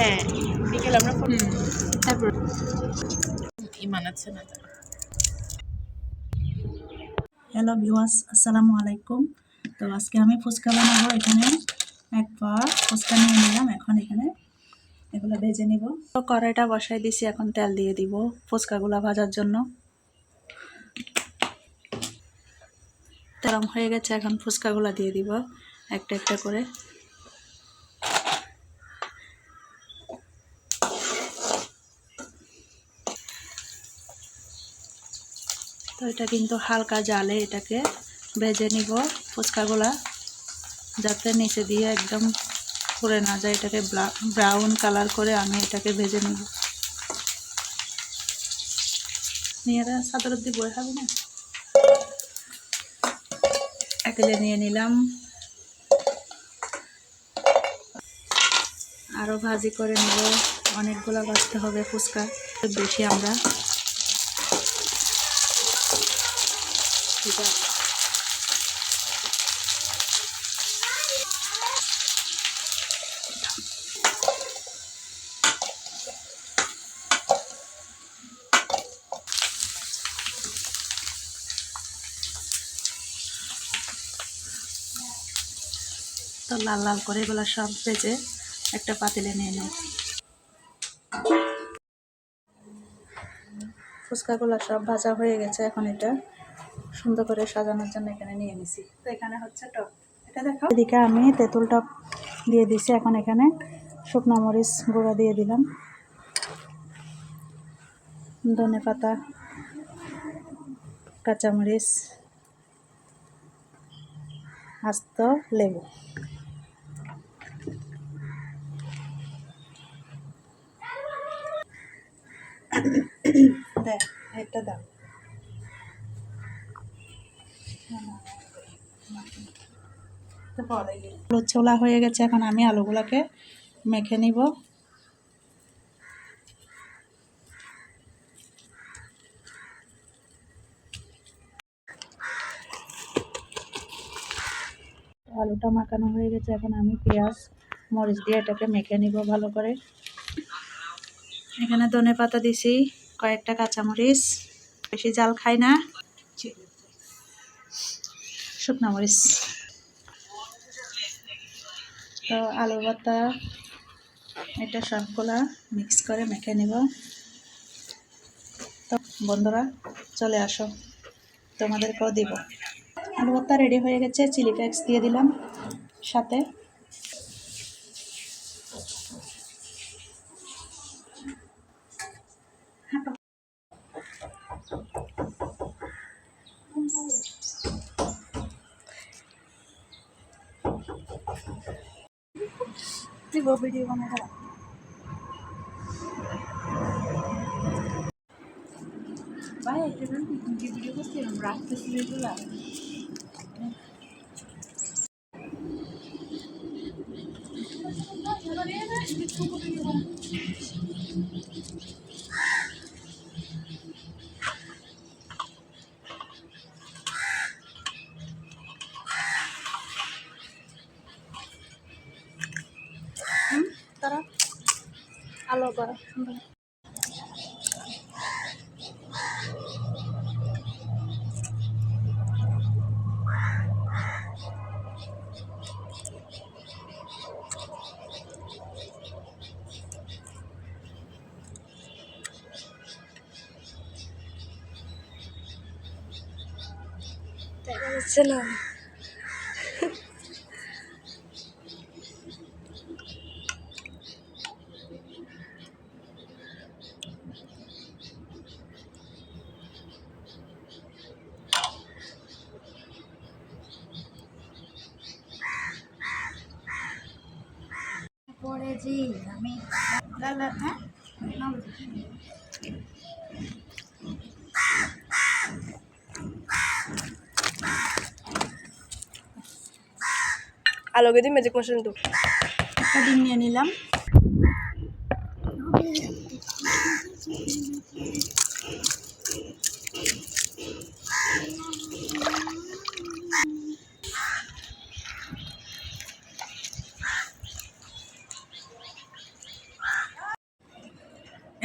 হ্যাঁ বিকেল আমরা হুম তারপর? ইমান আছে না হ্যালো ভিউয়ার্স আসসালামু আলাইকুম। তো আজকে আমি ফুচকা বানাবো এখানে এক পা ফুচকা নিয়ে নিলাম এখন এখানে এগুলো ভেজে নিব। তো কড়াইটা বসাই দিছি এখন তেল দিয়ে দিব ফুচকাগুলো ভাজার জন্য। গরম হয়ে গেছে এখন ফুচকাগুলো দিয়ে দিব একটা একটা করে। তো এটা কিন্তু হালকা জালে এটাকে ভেজে নিব, ফুচকাগুলা, যাতে নিচে দিয়ে একদম পুড়ে না যায়, এটাকে ব্রাউন কালার করে আমি এটাকে ভেজে নিব। মেয়েরা সাদর দিয়ে বয়ে খাবে না? একেলে নিয়ে নিলাম। আরও ভাজি করে নেব। অনেকগুলো বাঁচতে হবে ফুচকা, বেশি আমরা তো লাল লাল করে এগুলো সব ভেজে একটা পাতিলে নিয়ে নেব ফুচকাগুলো সব ভাজা হয়ে গেছে এখন এটা। সুন্দর করে সাজানোর জন্য এখানে নিয়ে নিছি। তো এখানে হচ্ছে টপ এটা দেখো এদিকে আমি তেঁতুল টপ দিয়ে দিছি এখন এখানে শুকনো মরিচ গুঁড়া দিয়ে দিলাম। ধনে পাতা কাঁচামরিচ আস্ত লেবু। দেখ এটা দাও। ছোলা হয়ে গেছে, এখন আমি আলুগুলোকে মেখে নিব। আলুটা মাখানো হয়ে গেছে, এখন আমি পেঁয়াজ, মরিচ দিয়ে এটাকে মেখে নিব ভালো করে। এখানে ধনে পাতা দিছি, কয়েকটা কাঁচামরিচ। বেশি জাল খাই না। শুকনো মরিচ তো আলু ভর্তা, এটা সবগুলা মিক্স করে মেখে নেব। তো বন্ধুরা, চলে আসো, তোমাদেরকেও দিব। আলু ভর্তা রেডি হয়ে গেছে চিলি ফ্লেক্স দিয়ে দিলাম, সাথে দিব ভিডিও বানাই ভাই একটা ভিডিও করছিলাম রাখতেছি এগুলা তারা আলো করা দেখা পড়েছি আমি হ্যাঁ? আলোকে দিই ম্যাজিক মেশিন তো একটা ডিম নিয়ে নিলাম।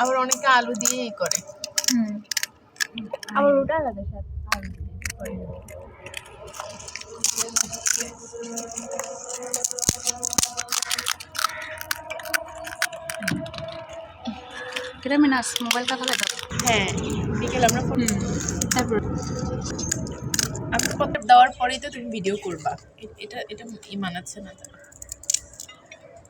আবার অনেকে আলু দিয়েই করে। আবার ওটা আলাদা স্বাদ। মোবাইলটা হ্যাঁ বিকেলে আমরা ফোন তারপর? আমি কত দেওয়ার পরেই তো তুমি ভিডিও করবা। এটা এটা মানাচ্ছে না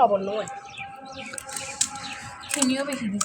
লবণ নয় চিনিও বেশি দিচ্ছি।